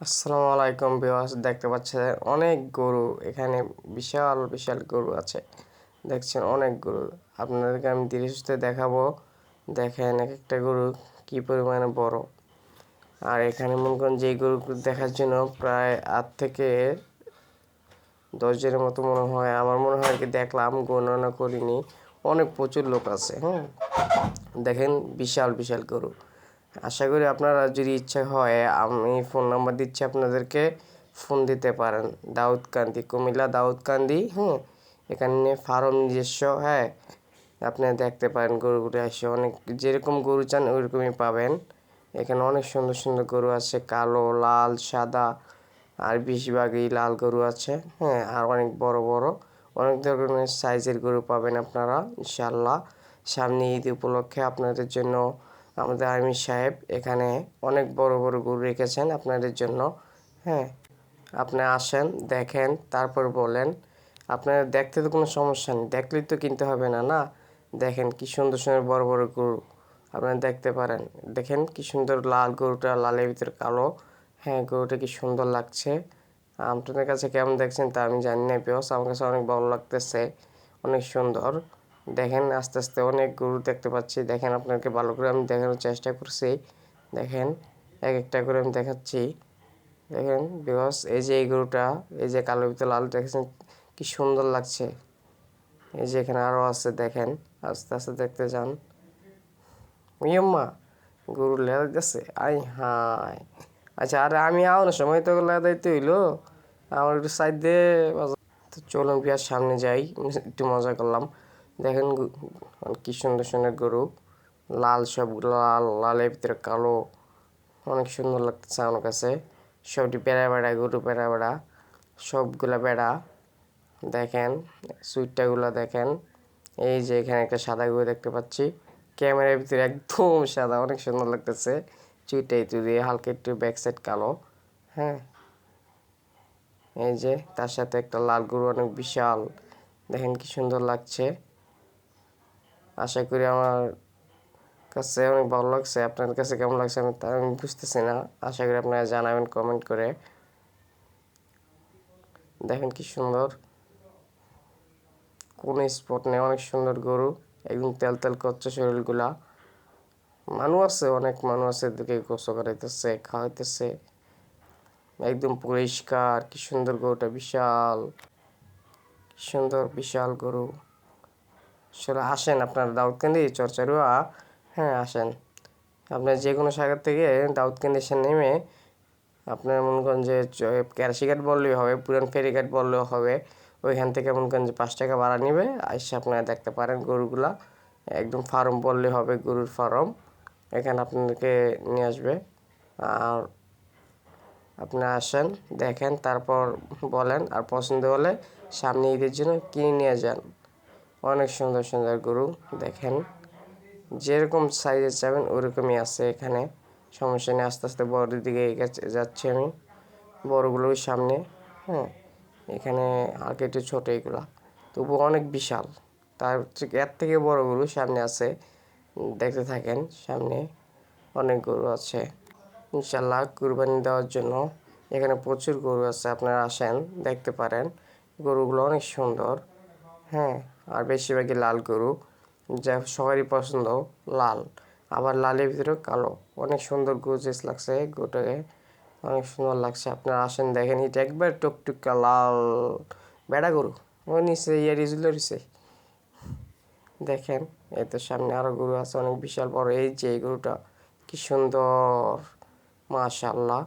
আসসালামু আলাইকুম বিওয়াস দেখতে পাচ্ছেন অনেক গরু, এখানে বিশাল বিশাল গরু আছে। দেখছেন অনেক গরু। আপনাদেরকে আমি ধীরে সুস্থে দেখাবো। দেখেন এক একটা গরু কি পরিমাণে বড়। আর এখানে মনে করেন যে গরু দেখার জন্য প্রায় আট থেকে দশ জনের মতো মনে হয়। আমার মনে হয় কি দেখলাম, গণনা করিনি। অনেক প্রচুর লোক আছে হ্যাঁ। দেখেন বিশাল বিশাল গরু। আশা করি আপনারা যদি ইচ্ছা হয়, আমি ফোন নাম্বার দিচ্ছি আপনাদেরকে। ফোন দিতে পারেন। দাউদকান্দি কুমিল্লা দাউদকান্দি হ্যাঁ এখানে ফার্ম নিজস্ব হ্যাঁ? আপনি দেখতে পারেন গরুগুলো এসে অনেক, যেরকম গরু চান ওইরকমই পাবেন। এখানে অনেক সুন্দর সুন্দর গরু আছে, কালো, লাল, সাদা, আর বেশিরভাগই লাল গরু আছে হ্যাঁ? আর অনেক বড় বড়, অনেক ধরনের সাইজের গরু পাবেন আপনারা ইনশাল্লাহ সামনে ঈদ উপলক্ষে আপনাদের জন্য আমাদের আর্মি সাহেব এখানে অনেক বড় বড় গরু রেখেছেন আপনাদের জন্য। হ্যাঁ আপনি আসেন, দেখেন, তারপর বলেন। আপনার দেখতে তো কোনো সমস্যা নেই, দেখলেই তো কিনতে হবে না না? দেখেন কি সুন্দর সুন্দর বড় বড় গরু আপনারা দেখতে পারেন। দেখেন কি সুন্দর লাল গরুটা, লালের ভিতরে কালো। হ্যাঁ গরুটা কি সুন্দর লাগছে। আপনাদের কাছে কেমন দেখছেন তা আমি জানি না পেঁয়াজ আমার কাছে অনেক ভালো লাগতেছে, অনেক সুন্দর। দেখেন আস্তে আস্তে অনেক গরু দেখতে পাচ্ছি। দেখেন আপনাকে ভালো করে আমি দেখানোর চেষ্টা করছি। দেখেন এক একটা করে আমি দেখাচ্ছি। দেখেন বিকজ এই যে এই গরুটা, এই যে কালো ভিতরে লাল, দেখেছেন কি সুন্দর লাগছে। এই যে এখানে আরও আছে, দেখেন, আস্তে আস্তে দেখতে যান। ইয়ম্মা, গরু লেদা গেছে আই হাই আচ্ছা আরে আমি আওয়ার সময় তো লেদাইতে হইল। আমার একটু সাইড দিয়ে তো চলুন, বিয়ার সামনে যাই। একটু মজা করলাম। দেখেন কি সুন্দর সুন্দর গরু। লাল সব লাল, লালের ভিতরে কালো। অনেক সুন্দর লাগতেছে আমার কাছে। সবটি বেড়া বেড়া গরু বেড়া বেড়া সবগুলা বেড়া দেখেন, সুইটটাগুলো দেখেন। এই যে এখানে একটা সাদা গরু দেখতে পাচ্ছি। ক্যামেরার ভিতরে একদম সাদা, অনেক সুন্দর লাগতেছে। চুইটা একটু দিয়ে, হালকা একটু ব্যাক সাইড কালো। হ্যাঁ। এই যে, তার সাথে একটা লাল গরু, অনেক বিশাল। দেখেন কি সুন্দর লাগছে। আশা করি আমার কাছে অনেক ভালো লাগছে, আপনার কাছে কেমন লাগছে আমি তা আমি বুঝতেছি না। আশা করি আপনারা জানাবেন কমেন্ট করে। দেখেন কি সুন্দর। কোন স্পট নেই, অনেক সুন্দর গরু, একদম তেল তেল করছে শরীরগুলা। মানুষ আছে, অনেক মানুষ আছে এদিকে গোসল করাইতেছে, খাওয়াইতেছে। একদম পরিষ্কার, কি সুন্দর গরুটা, বিশাল। সুন্দর, বিশাল গরু। আসলে আসেন আপনার দাউদকান্দি চরচারুয়া। হ্যাঁ আসেন। আপনার যে কোনো জায়গা থেকে দাউদকান্দি এসে নেমে আপনার মনে করেন যে ক্যারাসিঘাট বললেই হবে, পুরান ফেরিঘাট বললেও হবে, ওইখান থেকে মনে করেন যে পাঁচ টাকা ভাড়া নেবে, এসে আপনারা দেখতে পারেন গরুগুলা। একদম ফার্ম বললে হবে গরুর ফার্ম, এখানে আপনাদেরকে নিয়ে আসবে। আর আপনি আসেন, দেখেন, তারপর বলেন, আর পছন্দ হলে সামনে ঈদের জন্য কিনে নিয়ে যান। অনেক সুন্দর সুন্দর গরু, দেখেন। যেরকম সাইজের চাবেন, ওরকমই আছে এখানে। সমস্যা নেই, আস্তে আস্তে বড়ের দিকে যাচ্ছি আমি। বড়গুলো ওই সামনে হ্যাঁ। এখানে আগে একটু ছোটো এগুলা। তবু অনেক বিশাল। তার এর থেকে বড় গরু সামনে আছে। দেখতে থাকেন, সামনে অনেক গরু আছে। ইনশাল্লাহ কুরবানি দেওয়ার জন্য এখানে প্রচুর গরু আছে, আপনারা আসেন, দেখতে পারেন। গরুগুলো অনেক সুন্দর হ্যাঁ। আর বেশিরভাগই লাল গরু, যা সবারই পছন্দ, লাল। আবার লালের ভিতরে কালো। অনেক সুন্দর গোজেস লাগছে গরুটাকে। অনেক সুন্দর লাগছে। আপনারা আসেন, দেখেন, এটা একবার টুকটুকা লাল বেড়া গরু। ও নিচে ইয়ারিজুলো রয়েছে দেখেন এই তো সামনে আরও গরু আছে, অনেক বিশাল বড়। এই যে এই গরুটা, কি সুন্দর। মাশাল্লাহ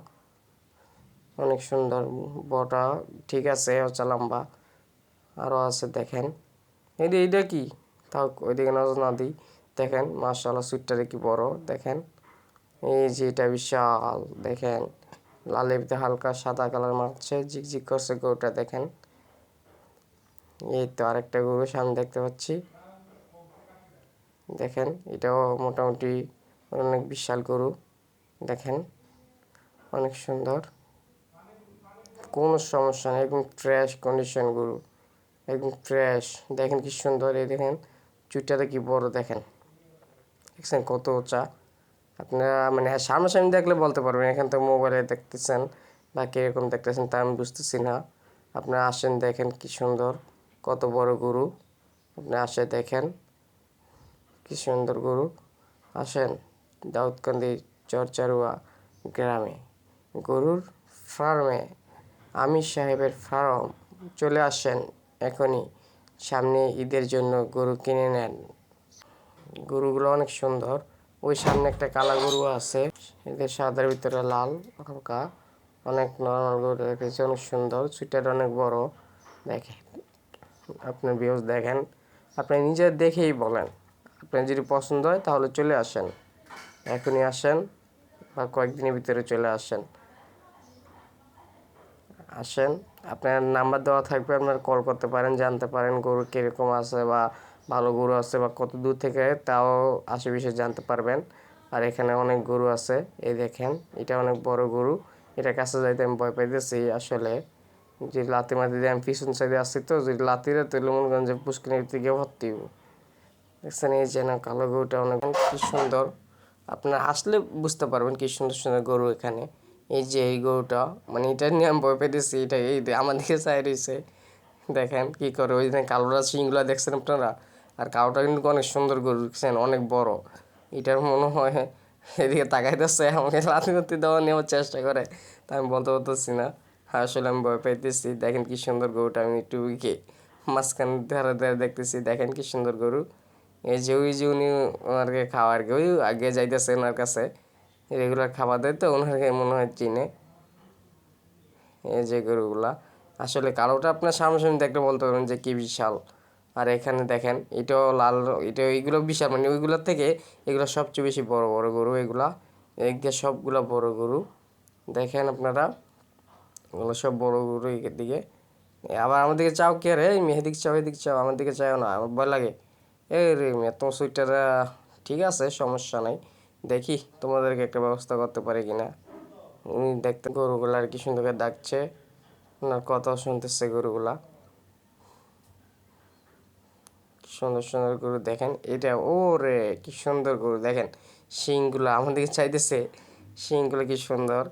অনেক সুন্দর বটা ঠিক আছে, হচ্ছে লম্বা। আরও আছে, দেখেন। এইটা এইটা কি? তাও ওইদিকে নজর না দিই। দেখেন মাশাল্লাহ সুইটটারে কি বড়, দেখেন। এই যে এটা বিশাল, দেখেন। লালের ভিতরে হালকা সাদা কালার মারছে, ঝিকঝিক করছে গরুটা, দেখেন। এই তো আরেকটা গরু সামনে দেখতে পাচ্ছি। দেখেন, এটাও মোটামুটি অনেক বিশাল গরু, দেখেন। অনেক সুন্দর। কোনো সমস্যা নেই, একদম ফ্রেশ কন্ডিশন গরু। একদম ফ্রেশ দেখেন কি সুন্দর, এই দেখেন চুটটাতে কি বড় দেখেন। দেখছেন কত উঁচা। আপনারা মানে সামনাসামনি দেখলে বলতে পারবেন, এখান থেকে মোবাইলে দেখতেছেন বা কীরকম দেখতেছেন তা আমি বুঝতেছি না। আপনারা আসেন, দেখেন কি সুন্দর, কত বড় গরু। আপনি আসে দেখেন, কি সুন্দর গরু। আসেন, দাউদকান্দি চরচারুয়া গ্রামে, গরুর ফার্মে আমির সাহেবের ফার্ম চলে আসেন এখনই সামনে ঈদের জন্য গরু কিনে নেন। গরুগুলো অনেক সুন্দর। ওই সামনে একটা কালা গরু আছে। এদের সাদার ভিতরে লাল, হালকা। অনেক নর্মাল গরু দেখেছি, অনেক সুন্দর। সুইটার অনেক বড়। দেখেন, আপনার ভিউজ দেখেন। আপনি নিজে দেখেই বলেন। আপনার যদি পছন্দ হয় তাহলে চলে আসেন। এখনই আসেন বা কয়েকদিনের ভিতরে চলে আসেন। আসেন। আপনার নাম্বার দেওয়া থাকবে, আপনারা কল করতে পারেন, জানতে পারেন গরু কীরকম আছে বা ভালো গরু আছে বা কত দূর থেকে, তাও আশেপাশে জানতে পারবেন। আর এখানে অনেক গরু আছে, এই দেখেন, এটা অনেক বড় গরু। এটা কাছে যাইতে আমি ভয় পাইতেছি, আসলে। যে লাতি মাতি দিয়ে আমি পিছন সাইডে আসছি তো যদি লাতিরে তাহলে মনে করেন যে ভর্তি। দেখছেন এই যে কালো গরুটা অনেক সুন্দর। আপনারা আসলে বুঝতে পারবেন কি সুন্দর সুন্দর গরু এখানে। এই যে এই গরুটা মানে এটা নিয়ে আমি ভয় পেতেছি, এটা এই আমার দিকে চাই রয়েছে। দেখেন কি করে, ওই যে কালোরা শিংগুলা দেখছেন আপনারা? আর কালোটা কিন্তু অনেক সুন্দর গরু দেখছেন অনেক বড়। এটার মনে হয় এদিকে তাকাইতেছে, আমাকে লাথি লাথি দেওয়া নেওয়ার চেষ্টা করে। তা আমি বলতে পারতেছি না। হ্যাঁ আসলে আমি ভয় পাইতেছি দেখেন কি সুন্দর গরুটা, আমি একটু উইকে মাঝখান ধারে ধারে দেখতেছি, দেখেন কি সুন্দর গরু। এই যে ওই যে উনি ওনারকে খাওয়ার ওই আগে যাইতেছে ওনার কাছে। রেগুলার খাবার দেয় তো ওনারকে মনে হয় চিনে। এই যে গরুগুলা। আসলে কালোটা আপনার সামনাসামনি দেখলে বলতে পারবেন যে কি বিশাল। আর এখানে দেখেন, এটাও লাল এটা এইগুলো বিশাল মানে ওইগুলোর থেকে এগুলো সবচেয়ে বেশি বড় বড় গরু এগুলা। এদিকে সবগুলা বড় গরু। দেখেন আপনারা ওগুলো সব বড় গরু এদিকে। দিকে আবার আমার দিকে চাও কে রে? মেহেদিক চাও, এদিক চাও আমার দিকে চাও না, আমার ভয় লাগে। এই রে মেয়ে, তোমার সুইটার ঠিক আছে, সমস্যা নাই। দেখি তোমাদেরকে একটা ব্যবস্থা করতে পারি কিনা। উনি দেখতে গরুগুলা আর কি সুন্দর করে ডাকছে। ওনার কথা শুনতেছে গরুগুলা। সুন্দর সুন্দর গরু দেখেন। এটা ও রে কি সুন্দর গরু। দেখেন, শিংগুলো আমাদেরকে চাইতেছে। শিংগুলো কি সুন্দর।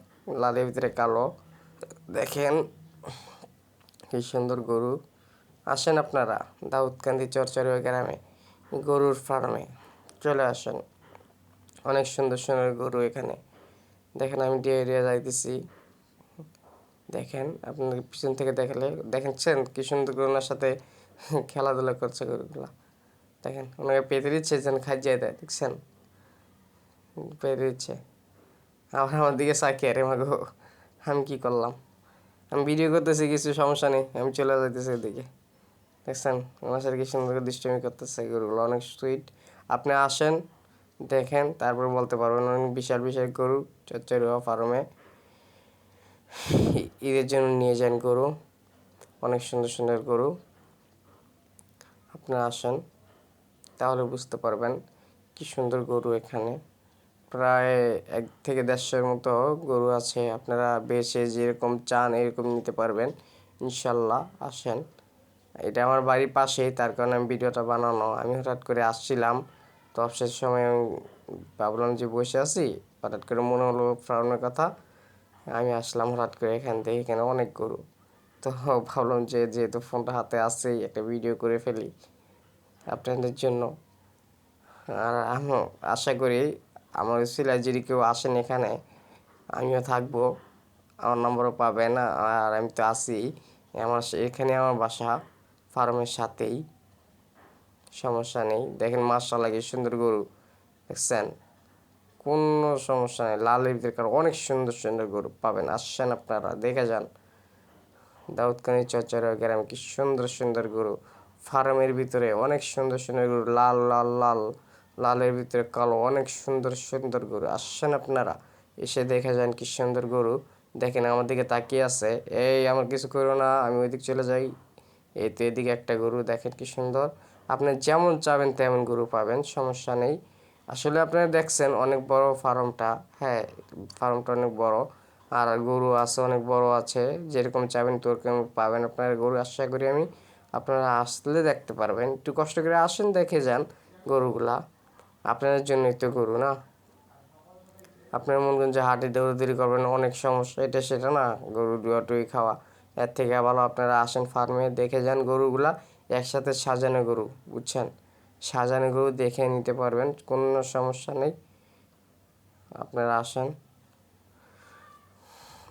লালের ভিতরে কালো। দেখেন, কি সুন্দর গরু। আসেন আপনারা, দাউদকান্দি চরচরুয়া গ্রামে, গরুর ফার্মে চলে আসেন। অনেক সুন্দর সুন্দর গরু এখানে। দেখেন আমি ডে এরিয়া যাইতেছি। দেখেন আপনার পিছন থেকে দেখালে, দেখেছেন কি সুন্দর করে ওনার সাথে খেলাধুলা করছে গরুগুলা। দেখেন, ওনাকে পেতে দিচ্ছে, যেন খাই যায় দেয়, দেখছেন? পেতে দিচ্ছে। আবার আমার দিকে সাকিয়ে রে মাগো, আমি কি করলাম? আমি ভিডিও করতেছি, কিছু সমস্যা নেই, আমি চলে যাইতেছি ওদিকে দেখছেন, ওনার সাথে কি সুন্দর করে দুষ্টমি করতেছে গরুগুলো, অনেক সুইট আপনি আসেন দেখেন, তারপর বলতে পারবেন অনেক বিশাল বিশাল গরু চচ্চরুয়া ফার্মে ঈদের জন্য নিয়ে যান গরু, অনেক সুন্দর সুন্দর গরু। আপনারা আসেন, তাহলে বুঝতে পারবেন কি সুন্দর গরু এখানে। প্রায় এক থেকে দেড়শোর মতো গরু আছে, আপনারা বেছে যেরকম চান এরকম নিতে পারবেন। ইনশাল্লাহ, আসেন। এটা আমার বাড়ির পাশেই, তার কারণে আমি ভিডিওটা বানানো, আমি হঠাৎ করে আসছিলাম। তো অবসর সময় আমি ভাবলাম যে বসে আছি, হঠাৎ করে মনে হলো ফার্মের কথা। আমি আসলাম হঠাৎ করে এখান থেকে এখানে অনেক গরু। তো ভাবলাম যে যেহেতু ফোনটা হাতে আসছেই একটা ভিডিও করে ফেলি আপনাদের জন্য। আর আমি আশা করি আমার সিলাই যদি কেউ আসেন এখানে, আমিও থাকব। আমার নম্বরও পাবেন, আর আমি তো আছি। আমার এখানে আমার বাসা, ফার্মের সাথেই। সমস্যা নেই। দেখেন মার্শাল্লাহ কি সুন্দর গরু। দেখছেন? কোনো সমস্যা নেই। লালের ভিতরে কারণ অনেক সুন্দর সুন্দর গরু পাবেন। আসছেন আপনারা, দেখে যান। দাউদকানি চচ্চরা গ্রামে কি সুন্দর সুন্দর গরু। ফার্মের ভিতরে অনেক সুন্দর সুন্দর গরু। লাল লাল লাল। লালের ভিতরে কালো, অনেক সুন্দর সুন্দর গরু। আসছেন আপনারা, এসে দেখে যান কি সুন্দর গরু। দেখেন আমার দিকে তাকিয়ে আছে। এই, আমার কিছু করো না, আমি ওইদিক চলে যাই। এই তো এদিকে একটা গরু, দেখেন কি সুন্দর। আপনি যেমন চাবেন তেমন গরু পাবেন, সমস্যা নেই। আসলে আপনারা দেখছেন অনেক বড় ফার্মটা হ্যাঁ ফার্মটা অনেক বড়, আর গরু আছে, অনেক বড় আছে, যেরকম চাবেন তোরকম পাবেন আপনার গরু। আশা করি আমি আপনারা আসলে দেখতে পারবেন। একটু কষ্ট করে আসেন, দেখে যান গরুগুলা। আপনাদের জন্যই তো গরু, না? আপনার মন করেন যে হাটে দৌড়াদৌড়ি করবেন, অনেক সমস্যা, এটা সেটা না। গরু দুয়াটুই খাওয়া, এর থেকে ভালো আপনারা আসেন ফার্মে, দেখে যান গরুগুলা। একসাথে সাজানো গরু, বুঝছেন? সাজানো গরু দেখে নিতে পারবেন, কোনো সমস্যা নেই। আপনারা আসেন।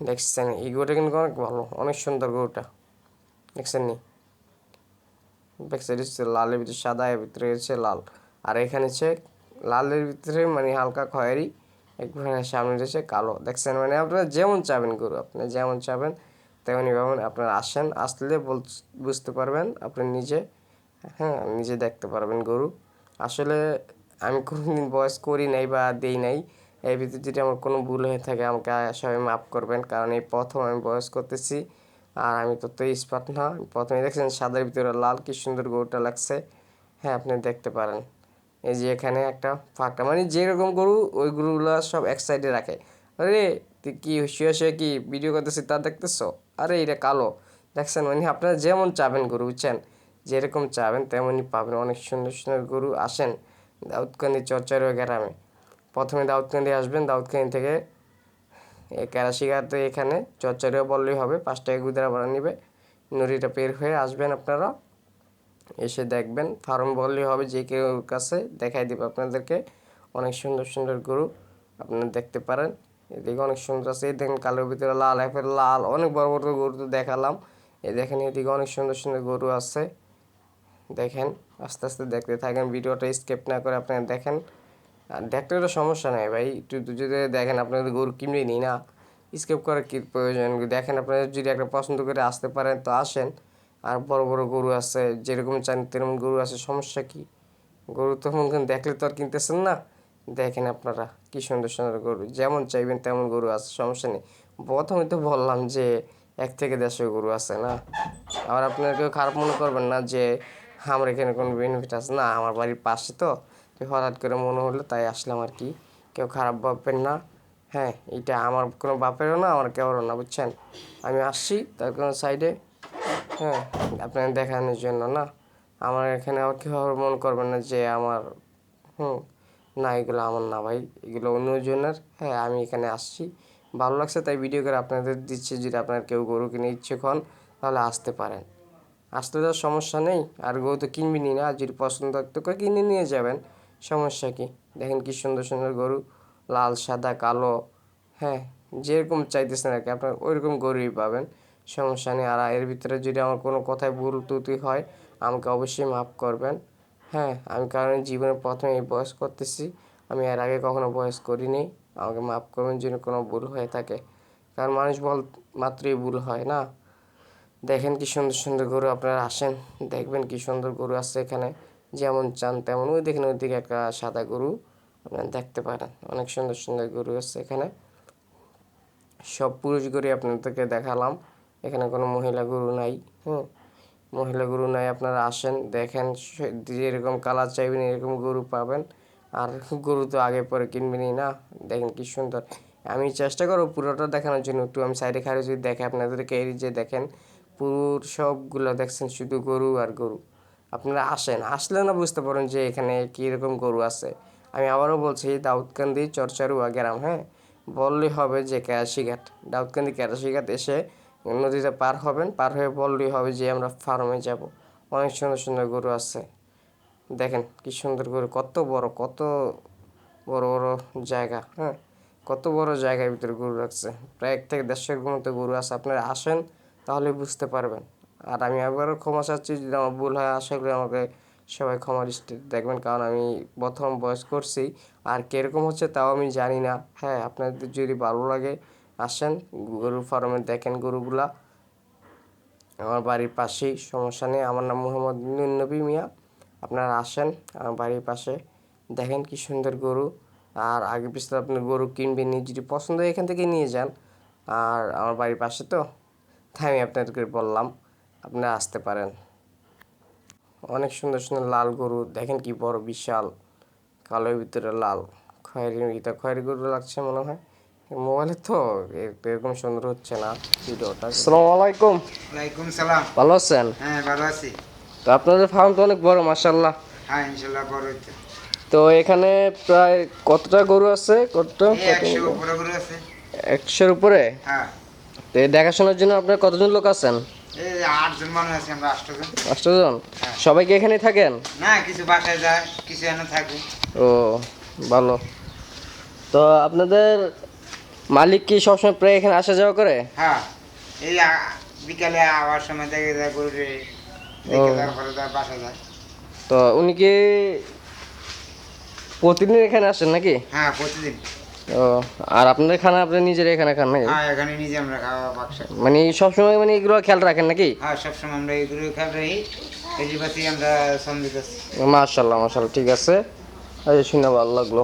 দেখছেন, এই গরুটা কিন্তু অনেক ভালো, অনেক সুন্দর গরুটা। দেখছেন নি? হচ্ছে লালের ভিতরে সাদা, এর ভিতরে হচ্ছে লাল। আর এখানে হচ্ছে লালের ভিতরে মানে হালকা খয়েরি একবারে সামনে রয়েছে কালো। দেখছেন মানে আপনারা যেমন চাবেন গরু, আপনি যেমন চাবেন তেমনই পাবেন আপনারা আসেন, আসলে বল, বুঝতে পারবেন আপনি নিজে হ্যাঁ নিজে দেখতে পারবেন গরু। আসলে আমি কোনোদিন বয়স করি নাই বা দেই নাই এই ভিতরে যদি আমার কোনো ভুল হয়ে থাকে আমাকে সবাই মাফ করবেন, কারণ এই প্রথম আমি বয়স করতেছি, আর আমি তো তো স্পার্ট না। প্রথমে দেখছেন সাদার ভিতরে লাল, কি সুন্দর গরুটা লাগছে। হ্যাঁ আপনি দেখতে পারেন। এই যে এখানে একটা ফাঁকা মানে যেরকম গরু ওই গরুগুলো সব এক সাইডে রাখে। আরে, তুই কি শুয়ে শুয়ে কি ভিডিও করতেছিস তা দেখতেছ? আরে এটা কালো। দেখছেন মানে আপনারা যেমন চাবেন গরু, বুঝছেন? যেরকম চাবেন, তেমনই পাবেন। অনেক সুন্দর সুন্দর গরু আসেন দাউদকান্দি চরচরে গ্রামে। প্রথমে দাউদকান্দি আসবেন, দাউদকান্দি থেকে ক্যারাশিঘাটে এখানে চরচরেও বললেই হবে, পাঁচ টাকা গুদারা ভাড়া নিবে। নদীটা পের হয়ে আসবেন আপনারা, এসে দেখবেন। ফার্ম বললেই হবে, যে কেউ কাছে দেখাই দেবে আপনাদেরকে। অনেক সুন্দর সুন্দর গরু আপনারা দেখতে পারেন। এদিকে অনেক সুন্দর আছে এই দেখেন কালোর ভিতরে লাল একের লাল, অনেক বড় বড় গরু তো দেখালাম। এই দেখেন এদিকে অনেক সুন্দর সুন্দর গরু আছে। দেখেন, আস্তে আস্তে দেখতে থাকেন, ভিডিওটা স্কেপ না করে আপনারা দেখেন। আর দেখতে তো সমস্যা নেই ভাই, একটু যদি দেখেন আপনাদের গরু কিনবে নি না, স্কেপ করার কি প্রয়োজন? দেখেন আপনারা যদি একটা পছন্দ করে আসতে পারেন, তো আসেন। আর বড় বড় গরু আছে, যেরকম চান তেরকম গরু আছে, সমস্যা কি? গরু তো দেখলে তো আর কিনতেছেন না। দেখেন আপনারা, কি সুন্দর সুন্দর গরু। যেমন চাইবেন তেমন গরু আছে, সমস্যা নেই। প্রথমে তো বললাম যে এক থেকে দেড়শো গরু আছে, না? আবার আপনারা কেউ খারাপ মনে করবেন না যে আমার এখানে কোনো বেনিফিট আছে। না, আমার বাড়ির পাশে তো। হঠাৎ করে মনে হলো, তাই আসলাম আর কি। কেউ খারাপ ভাববেন না। হ্যাঁ এটা আমার কোনো বাপেরও না, আমার কেউরও না, বুঝছেন? আমি আসছি, তার কোনো সাইডে হ্যাঁ আপনাদের দেখানোর জন্য, না? আমার এখানে আবার কেউ মনে করবেন না যে আমার, হুম না, এগুলো আমার না ভাই, এগুলো অন্যজনের হ্যাঁ আমি এখানে আসছি। ভালো লাগছে, তাই ভিডিও করে আপনাদের দিচ্ছি, যদি আপনার কেউ গরু কিনে ইচ্ছুক হন তাহলে আসতে পারেন। আসতে তো সমস্যা নেই, আর গরু তো কিনবেনই না আর যদি পছন্দ তো করে কিনে নিয়ে যাবেন, সমস্যা কি? দেখেন কি সুন্দর সুন্দর গরু, লাল, সাদা, কালো হ্যাঁ যেরকম চাইতেছেন আর কি, আপনার ওইরকম গরুই পাবেন, সমস্যা নেই। আর এর ভিতরে যদি আমার কোনো কথায় ভুল ত্রুটি হয়, আমাকে অবশ্যই মাফ করবেন। হ্যাঁ আমি কারণ জীবনে প্রথমে এই বয়স করতেছি। আমি এর আগে কখনো বয়স করিনি। আমাকে মাফ করবেন যদি কোনো ভুল হয়ে থাকে। কারণ মানুষ বল মাত্রই ভুল হয় না। দেখেন কি সুন্দর সুন্দর গরু আপনারা আসেন। দেখবেন কি সুন্দর গরু আছে এখানে। যেমন চান তেমন, ওই দেখেন ওইদিকে একটা সাদা গরু। আপনারা দেখতে পারেন, অনেক সুন্দর সুন্দর গরু আছে এখানে। সব পুরুষ গরু আপনাদেরকে দেখালাম। এখানে কোনো মহিলা গরু নাই, হুম। মহিলা গরু নাই, আপনারা আসেন, দেখেন যেরকম কালার চাইবেন, এরকম গরু পাবেন। আর গরু তো আগে পরে কিনবেনই না, দেখেন কি সুন্দর। আমি চেষ্টা করব পুরোটা দেখানোর জন্য, একটু আমি সাইডে খাড়ে যদি দেখে আপনাদেরকে এই যে দেখেন পুরো সবগুলো দেখছেন, শুধু গরু আর গরু। আপনারা আসেন, আসলে না বুঝতে পারেন যে এখানে কীরকম গরু আছে। আমি আবারও বলছি, দাউদকান্দি চরচারুয়া গ্রাম হ্যাঁ? বললেই হবে যে ক্যারাশিঘাট দাউদকান্দি ক্যারাশিঘাট এসে নদীতে পার হবেন, পার হয়ে বললেই হবে যে আমরা ফার্মে যাব। অনেক সুন্দর সুন্দর গরু আছে। দেখেন কি সুন্দর গরু, কত বড় কত বড় বড় জায়গা হ্যাঁ? কত বড় জায়গার ভিতরে গরু রাখছে। প্রায় এক থেকে দেড়শোর মতো গরু আছে। আপনারা আসেন, তাহলে বুঝতে পারবেন। আর আমি একবারও ক্ষমা চাচ্ছি, যদি আমার ভুল হয়, আশা করি আমাকে সবাই ক্ষমা দৃষ্টি দেখবেন, কারণ আমি প্রথম বয়স করছি। আর কীরকম হচ্ছে, তাও আমি জানি না। হ্যাঁ আপনাদের যদি ভালো লাগে আসেন গরু ফার্মে দেখেন গরুগুলা। আমার বাড়ির পাশেই, সমস্যা নেই। আমার নাম মোহাম্মদ নবী মিয়া। আপনারা আসেন, আমার বাড়ির পাশে। দেখেন কি সুন্দর গরু। আর আগে পিছনে আপনি গরু কিনবেন নি যদি পছন্দ হয়, এখান থেকে নিয়ে যান। আর আমার বাড়ির পাশে তো, তাই আমি আপনাদেরকে বললাম, আপনারা আসতে পারেন। অনেক সুন্দর সুন্দর লাল গরু, দেখেন কি বড় বিশাল। কালোর ভিতরে লাল। খয়েরি ভিতরে খয়েরি গরু লাগছে মনে হয়। মোবাইলে তো এরকম সুন্দর হচ্ছে না ভিডিওটা আসসালামু আলাইকুম। ওয়ালাইকুম সালাম। ভালো আছেন? হ্যাঁ ভালো আছি। তো আপনাদের ফার্ম তো অনেক বড় মাসাল্লাহ হ্যাঁ ইনশাল্লাহ বড় হইতে। তো এখানে প্রায় কতটা গরু আছে? কতটা এই একশো উপরে করে আছে। একশোর উপরে? হ্যাঁ। তো এই দেখাশোনার জন্য আপনার কতজন লোক আছেন? এই আটজন মানুষ আছে আমরা আটজন। অষ্টজন সবাই কি এখানে থাকেন? না কিছু বাসায় যায় কিছু এনে থাকে। ও ভালো। তো আপনাদের মালিক কি সবসময় প্রায় এখানে আসা যাওয়া করে? হ্যাঁ। এই বিকালে আবার সময় দেখে যায় গরু দেখে তারপরে তার বাসা যায়। তো উনি কি প্রতিদিন এখানে আসেন নাকি? হ্যাঁ প্রতিদিন। ও আর আপনাদের খানা আপনি নিজের এখানে খান নাকি? হ্যাঁ এখানে নিজে আমরা খাওয়া বাক্সা মানে সবসময় মানে এগুলো খেয়াল রাখেন নাকি? হ্যাঁ সবসময় আমরা এগুলো খেয়াল রাখি। যে আমরা সন্দিত আছি মাশাল্লাহ মাশাল্লাহ ঠিক আছে। এই শুনে ভালো লাগল।